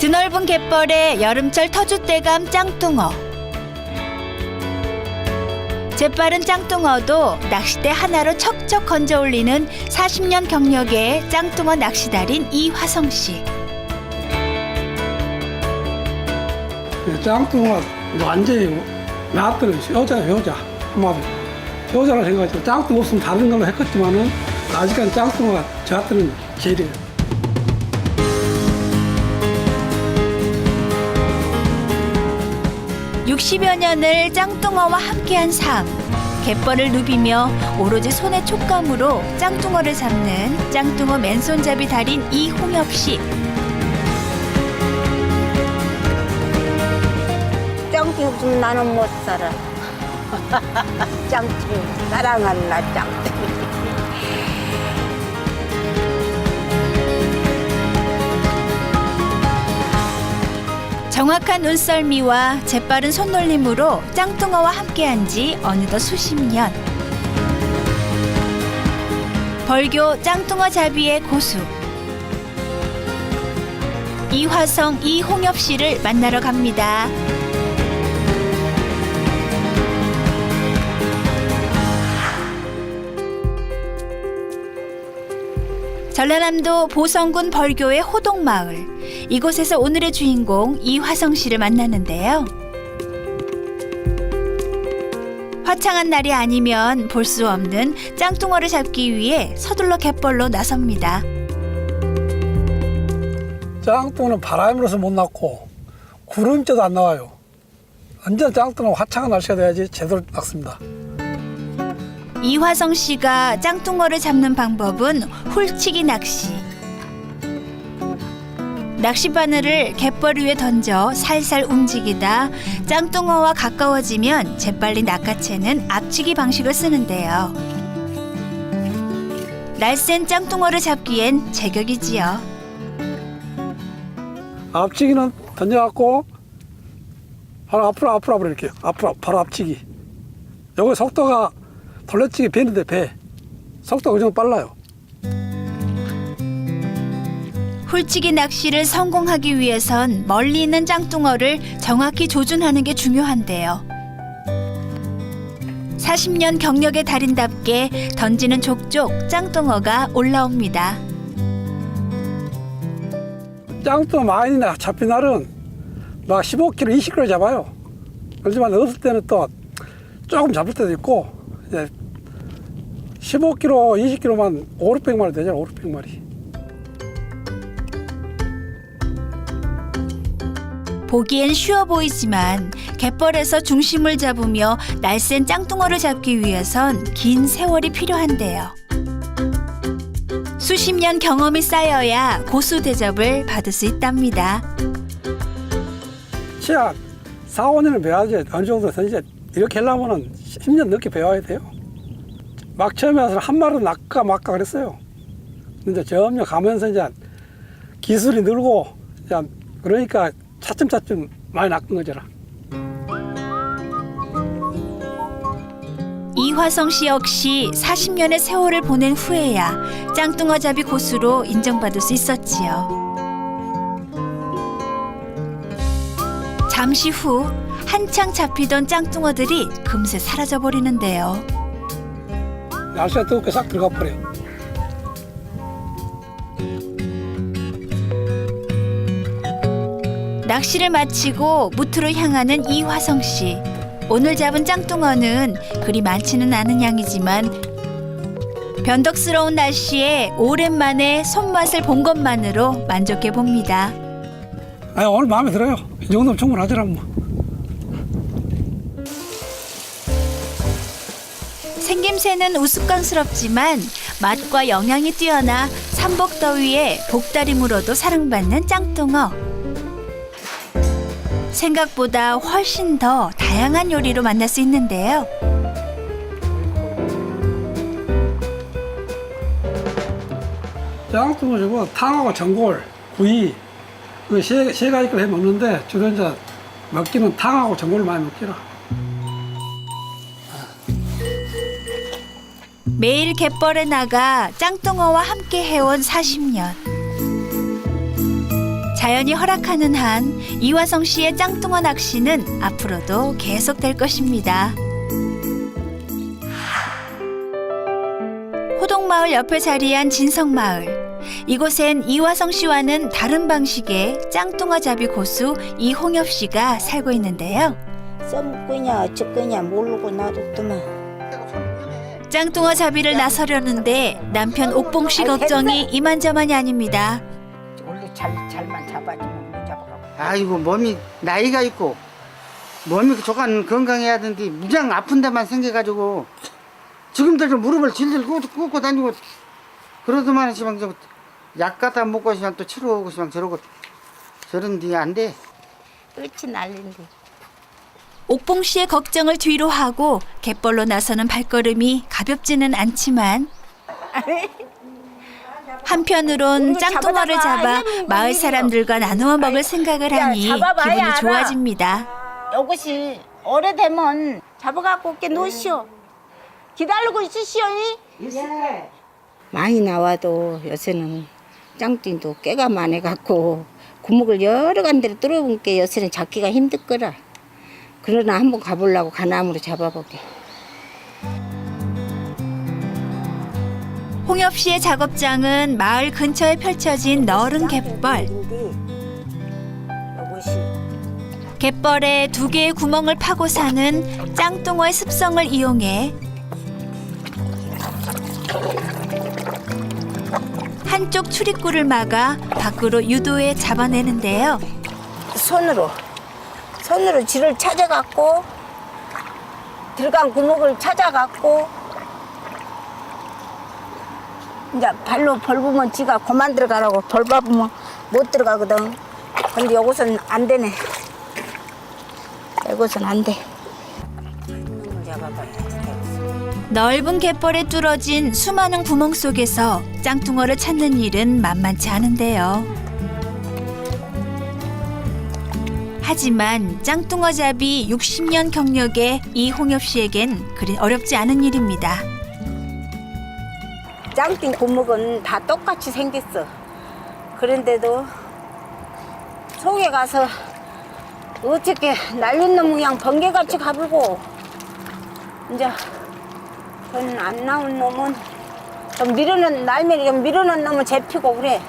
드넓은 갯벌에 여름철 터줏대감 짱뚱어. 재빠른 짱뚱어도 낚싯대 하나로 척척 건져 올리는 40년 경력의 짱뚱어 낚시달인 이화성 씨. 짱뚱어가 완전히 나왔더니 효자 효자 한마디로 효자라 생각하죠 짱뚱어 없으면 다른 걸로 했겠지만은 아직까지 짱뚱어가 저한테는 제일이에요 60여 년을 짱뚱어와 함께한 삶. 갯벌을 누비며 오로지 손의 촉감으로 짱뚱어를 잡는 짱뚱어 맨손잡이 달인 이홍엽 씨. 없으면 나는 못 살아. 짱티 사랑하는 나 짱티. 정확한 눈썰미와 재빠른 손놀림으로 짱뚱어와 함께한 지 어느덧 수십 년. 벌교 짱뚱어 잡이의 고수. 이화성 이홍엽 씨를 만나러 갑니다. 전라남도 보성군 벌교의 호동마을. 이곳에서 오늘의 주인공 이화성 씨를 만나는데요. 화창한 날이 아니면 볼 수 없는 짱뚱어를 잡기 위해 서둘러 갯벌로 나섭니다. 짱뚱어는 바람이 불어서 못 났고 구름째도 안 나와요 완전 짱뚱어 화창한 날씨가 돼야지 제대로 낚습니다 이화성 씨가 짱뚱어를 잡는 방법은 훌치기 낚시. 낚싯바늘을 갯벌 위에 던져 살살 움직이다 짱뚱어와 가까워지면 재빨리 낚아채는 앞치기 방식을 쓰는데요. 날쌘 짱뚱어를 잡기엔 제격이지요. 앞치기는 던져갖고 바로 앞으로 앞으로 앞으로 이렇게 앞으로 바로 앞치기 요거 속도가 돌려치기 배는데 배 속도가 그 정도 빨라요 훌치기 낚시를 성공하기 위해선 멀리 있는 짱뚱어를 정확히 조준하는 게 중요한데요. 40년 경력의 달인답게 던지는 족족 짱뚱어가 올라옵니다. 짱뚱어 많이 나- 잡힌 날은 막 15kg, 20kg 잡아요. 그렇지만 없을 때는 또 조금 잡을 때도 있고 이제 15kg, 20kg만 5, 600마리 되잖아, 5, 600마리. 보기엔 쉬워 보이지만 갯벌에서 중심을 잡으며 날쌘 짱뚱어를 잡기 위해선 긴 세월이 필요한데요. 수십 년 경험이 쌓여야 고수 대접을 받을 수 있답니다. 치약 4, 5년을 배워야지 어느 정도 이제 이렇게 하려면은 10년 넘게 배워야 돼요. 막 처음에 와서 한 마리 낚까 막까 그랬어요. 근데 점점 가면서 이제 기술이 늘고 이제 그러니까 차츰차츰 많이 낚은 거잖아. 이화성 씨 역시 40년의 세월을 보낸 후에야 짱뚱어 잡이 고수로 인정받을 수 있었지요. 잠시 후 한창 잡히던 짱뚱어들이 금세 사라져 버리는데요. 날씨가 뜨겁게 싹 들어가 버려. 낚시를 마치고 무트로 향하는 이화성 씨. 오늘 잡은 짱뚱어는 그리 많지는 않은 양이지만 변덕스러운 날씨에 오랜만에 손맛을 본 것만으로 만족해 봅니다. 아니, 오늘 마음에 들어요. 이 정도면 충분하더라 뭐. 생김새는 우스꽝스럽지만 맛과 영양이 뛰어나 삼복더위에 복다림으로도 사랑받는 짱뚱어. 생각보다 훨씬 더 다양한 요리로 만날 수 있는데요. 짱뚱어 저거 탕하고 전골, 구이 그세 세 가지 걸 해 먹는데 주로 이제 먹기는 탕하고 전골을 많이 먹기라. 매일 갯벌에 나가 짱뚱어와 함께 해온 40년. 자연이 허락하는 한 이화성 씨의 짱뚱어 낚시는 앞으로도 계속될 것입니다. 호동마을 옆에 자리한 진성마을. 이곳엔 이화성 씨와는 다른 방식의 짱뚱어 잡이 고수 이홍엽 씨가 살고 있는데요. 썸꾸냐 어쩌꾸냐 모르고 놔뒀더만 짱뚱어 잡이를 나서려는데 남편 옥봉 씨 걱정이 이만저만이 아닙니다. 원래 잘, 잘만 잡아주면 못 잡아가고 아이고 몸이 나이가 있고 몸이 조금 건강해야 되는데 무장 아픈 데만 생겨가지고 지금도 좀 무릎을 질질 꿇고, 꿇고 다니고 그러더만 시방 좀약 갖다 먹고 시방 또 치료하고 시방 저러고 저런데 안 돼. 끝이 날린데 옥봉 씨의 걱정을 뒤로 하고 갯벌로 나서는 발걸음이 가볍지는 않지만 한편으론 짱뚱어를 잡아 마을 사람들과 나누어 먹을 생각을 하니 기분이 좋아집니다. 이것이 오래되면 잡아갖고 올게 놓으시오. 기다리고 있으시오 많이 나와도 요새는 짱띵도 깨가 많아갖고 구멍을 여러 간데로 뚫어본 게 요새는 잡기가 힘들 거라 그러나 한번 가보려고 가나무로 잡아보게 홍엽 씨의 작업장은 마을 근처에 펼쳐진 너른 갯벌. 갯벌에 두 개의 구멍을 파고 사는 짱뚱어의 습성을 이용해 한쪽 출입구를 막아 밖으로 유도해 잡아내는데요. 손으로 손으로 쥐를 찾아갖고 들어간 구멍을 찾아갖고 이제 발로 벌부면 쥐가 그만 들어가라고 벌 밟으면 못 들어가거든. 근데 요것은 안 되네. 이것은 안돼. 넓은 갯벌에 뚫어진 수많은 구멍 속에서 짱뚱어를 찾는 일은 만만치 않은데요. 하지만 짱뚱어 잡이 60년 경력의 이홍엽 씨에겐 그리 어렵지 않은 일입니다. 짱띵 구멍은 다 똑같이 생겼어 그런데도 속에 가서 어떻게 날린 놈 그냥 번개같이 가불고 이제 그건 안 나온 놈은 좀 밀어놓은 날매리 좀 밀어놓은 놈은 잡히고 그래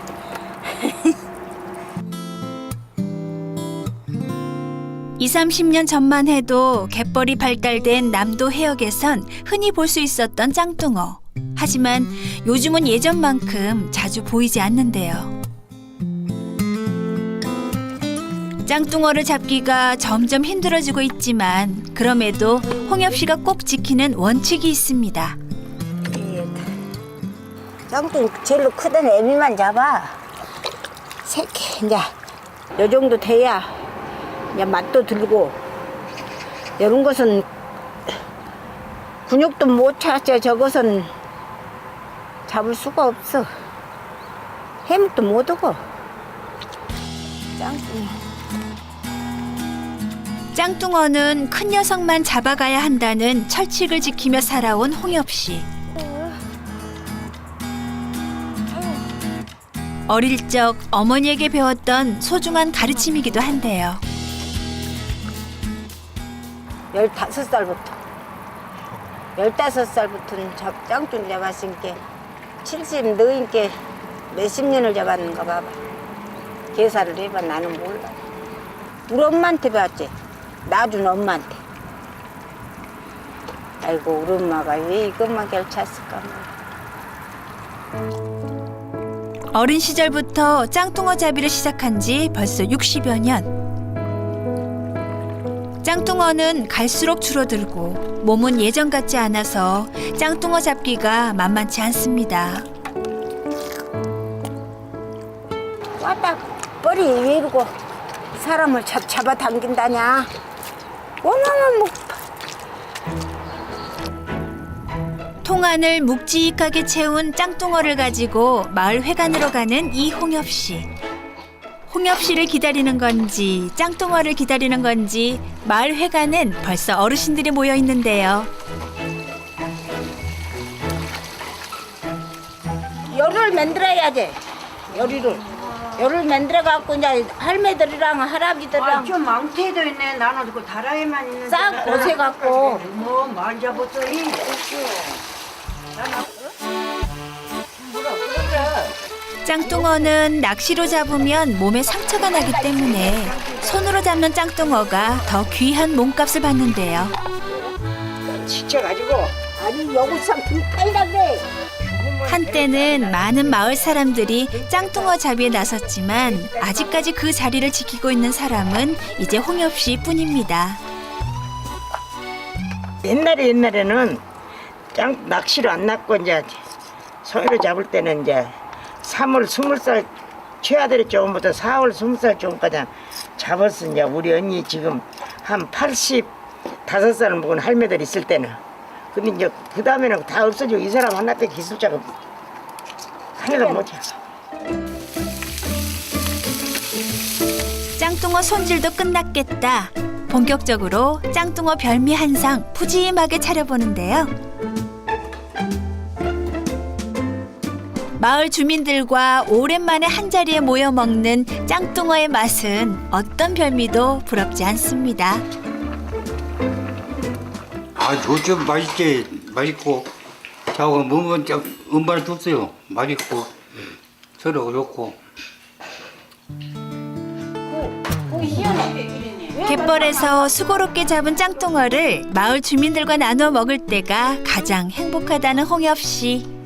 이 30년 전만 해도 갯벌이 발달된 남도 해역에선 흔히 볼 수 있었던 짱뚱어. 하지만 요즘은 예전만큼 자주 보이지 않는데요. 짱뚱어를 잡기가 점점 힘들어지고 있지만 그럼에도 홍엽 씨가 꼭 지키는 원칙이 있습니다. 짱띵 제일로 크던 애미만 잡아 새끼 이제 요 정도 돼야 이제 맛도 들고. 이런 것은 근육도 못 찾아. 저것은 잡을 수가 없어. 해묵도 못 오고. 짱띵 짱뚱어는 큰 녀석만 잡아가야 한다는 철칙을 지키며 살아온 홍엽 씨. 어릴 적 어머니에게 배웠던 소중한 가르침이기도 한데요. 열다섯 살부터. 열다섯 살부터는 잡- 짱뚱 잡았으니까 칠십 너인께 몇십 년을 잡았는가 봐봐. 계산을 해봐. 나는 몰라. 우리 엄마한테 배웠지? 놔준 엄마한테. 아이고 우리 엄마가 왜 이것만 결쳤을까. 어린 시절부터 짱뚱어 잡이를 시작한 지 벌써 60여 년. 짱뚱어는 갈수록 줄어들고 몸은 예전 같지 않아서 짱뚱어 잡기가 만만치 않습니다. 왔다 머리 왜 이러고 사람을 잡, 잡아당긴다냐 어머머 뭐 통안을 묵직하게 채운 짱뚱어를 가지고 마을 회관으로 가는 이홍엽 씨. 홍엽 씨를 기다리는 건지 짱뚱어를 기다리는 건지 마을 회관엔 벌써 어르신들이 모여 있는데요. 열을 만들어야지 요리를 요를 만들어 갖고 이제 할매들이랑 할아버지들이랑 저 망태도 있네. 나는 그 다라에만 있는. 싹 옷에 갖고 뭐 만져봤더니 짱뚱어는 낚시로 잡으면 몸에 상처가 나기 때문에 손으로 잡는 짱뚱어가 더 귀한 몸값을 받는데요. 지쳐가지고 아니 여기서 팔다게 한때는 많은 마을 사람들이 짱뚱어 잡이에 나섰지만 아직까지 그 자리를 지키고 있는 사람은 이제 홍엽 씨뿐입니다. 옛날에 옛날에는 짱 낚시로 안 났고 이제 손으로 잡을 때는 이제 3월 20살 최아들이 조금부터 4월 20살 조금까지 잡았어 이제 우리 언니 지금 한 85살 먹은 할매들 있을 때는 근데 이제 그 다음에는 다 없어지고 이 사람 하나 때 기술자가 하나도 못 잡아 짱뚱어 손질도 끝났겠다. 본격적으로 짱뚱어 별미 한상 푸짐하게 차려보는데요. 마을 주민들과 오랜만에 한자리에 모여 먹는 짱뚱어의 맛은 어떤 별미도 부럽지 않습니다. 아, 좋죠. 맛있지. 맛있고. 저하고 먹으면 좀 음반을 줬어요. 맛있고. 서로 좋고. 갯벌에서 수고롭게 잡은 짱뚱어를 마을 주민들과 나눠 먹을 때가 가장 행복하다는 홍엽 씨.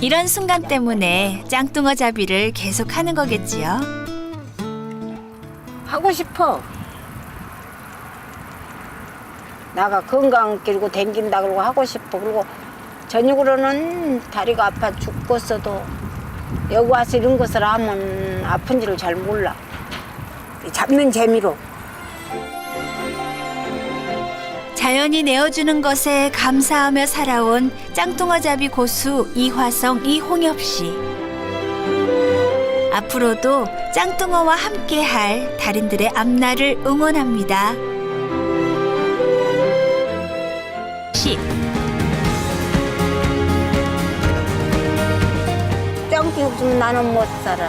이런 순간 때문에 짱뚱어 잡이를 계속 하는 거겠지요. 하고 싶어. 나가 건강 길고 댕긴다 그러고 하고 싶어. 그리고 저녁으로는 다리가 아파 죽겠어도 여기 와서 이런 것을 하면 아픈지를 잘 몰라. 잡는 재미로. 자연이 내어주는 것에 감사하며 살아온 짱뚱어 잡이 고수 이화성 이홍엽 씨. 앞으로도 짱뚱어와 함께할 달인들의 앞날을 응원합니다. 시 짱띠 없으면 나는 못 살아.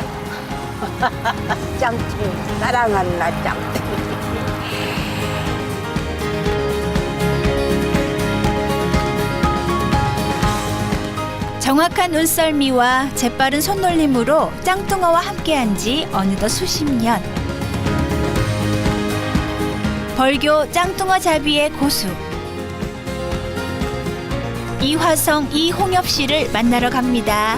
사랑하는 나 짱띠. 정확한 눈썰미와 재빠른 손놀림으로 짱뚱어와 함께한 지 어느덧 수십 년. 벌교 짱뚱어 잡이의 고수. 이화성 이홍엽 씨를 만나러 갑니다.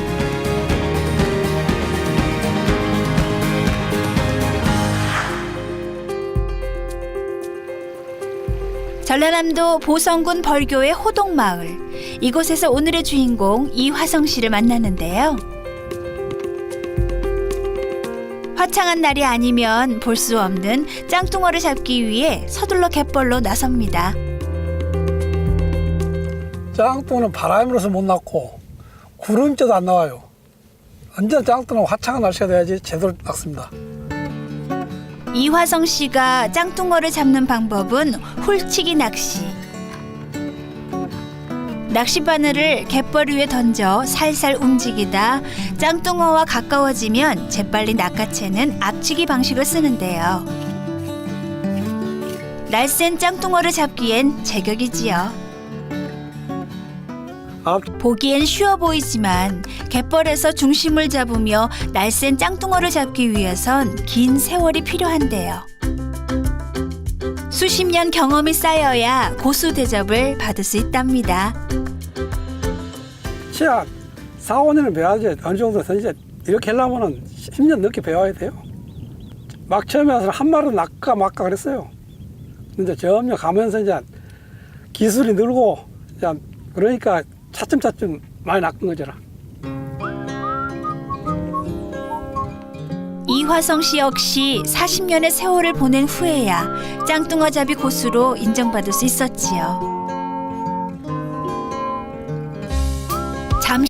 전라남도 보성군 벌교의 호동마을. 이곳에서 오늘의 주인공 이화성 씨를 만나는데요. 화창한 날이 아니면 볼 수 없는 짱뚱어를 잡기 위해 서둘러 갯벌로 나섭니다. 짱뚱어는 바람이 불어서 못 났고 구름째도 안 나와요. 완전 짱뚱어는 화창한 날씨가 돼야지 제대로 났습니다. 이화성 씨가 짱뚱어를 잡는 방법은 훌치기 낚시. 낚싯바늘을 갯벌 위에 던져 살살 움직이다 짱뚱어와 가까워지면 재빨리 낚아채는 앞치기 방식을 쓰는데요. 날쌘 짱뚱어를 잡기엔 제격이지요. 앞 보기엔 쉬워 보이지만 갯벌에서 중심을 잡으며 날쌘 짱뚱어를 잡기 위해선 긴 세월이 필요한데요. 수십 년 경험이 쌓여야 고수 대접을 받을 수 있답니다. 치약 4, 5년을 배워야지 어느 정도 이제 이렇게 하려면은 10년 넘게 배워야 돼요. 막 처음에 와서 한 마리 낚까 막까 그랬어요. 근데 점점 가면서 이제 기술이 늘고 이제 그러니까 차츰차츰 많이 낚은 거잖아. 이화성 씨 역시 40년의 세월을 보낸 후에야 짱뚱어 잡이 고수로 인정받을 수 있었지요. 잠시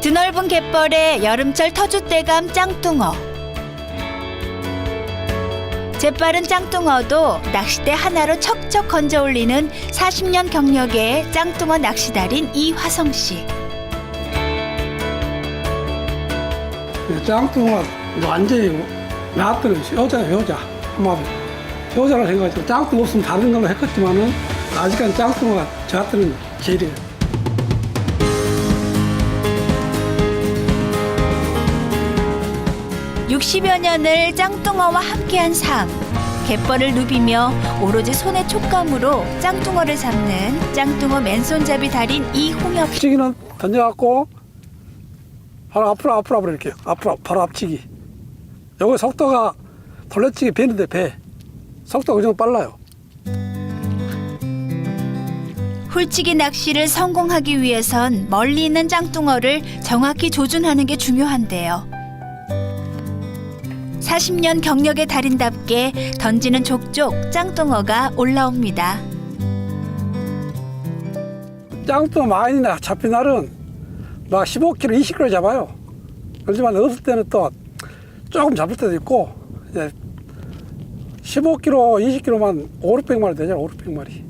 드넓은 갯벌에 여름철 터줏대감 짱뚱어. 재빠른 짱뚱어도 낚싯대 하나로 척척 건져 올리는 40년 경력의 짱뚱어 낚시달인 이화성 씨. 짱뚱어가 완전히 나한테는 효자야 효자 한마디로 효자라 생각하지만 짱뚱어 없으면 다른 걸로 했겠지만은 아직까지 짱뚱어가 저한테는 제일이에요 60여 년을 짱뚱어와 함께한 삶. 갯벌을 누비며 오로지 손의 촉감으로 짱뚱어를 잡는 짱뚱어 맨손잡이 달인 이홍엽 씨. 앞치기는 던져갖고 바로 앞으로 앞으로 앞으로 이렇게 앞으로 바로 앞치기 요거 속도가 돌려치기 배인데 배 속도가 그 정도 빨라요 훌치기 낚시를 성공하기 위해선 멀리 있는 짱뚱어를 정확히 조준하는 게 중요한데요. 40년 경력의 달인답게 던지는 족족 짱뚱어가 올라옵니다. 짱뚱어 많이 나- 잡힌 날은 막 15kg, 20kg 잡아요. 그렇지만 없을 때는 또 조금 잡을 때도 있고 이제 15kg, 20kg만 5, 600마리 되잖아요. 5, 600마리.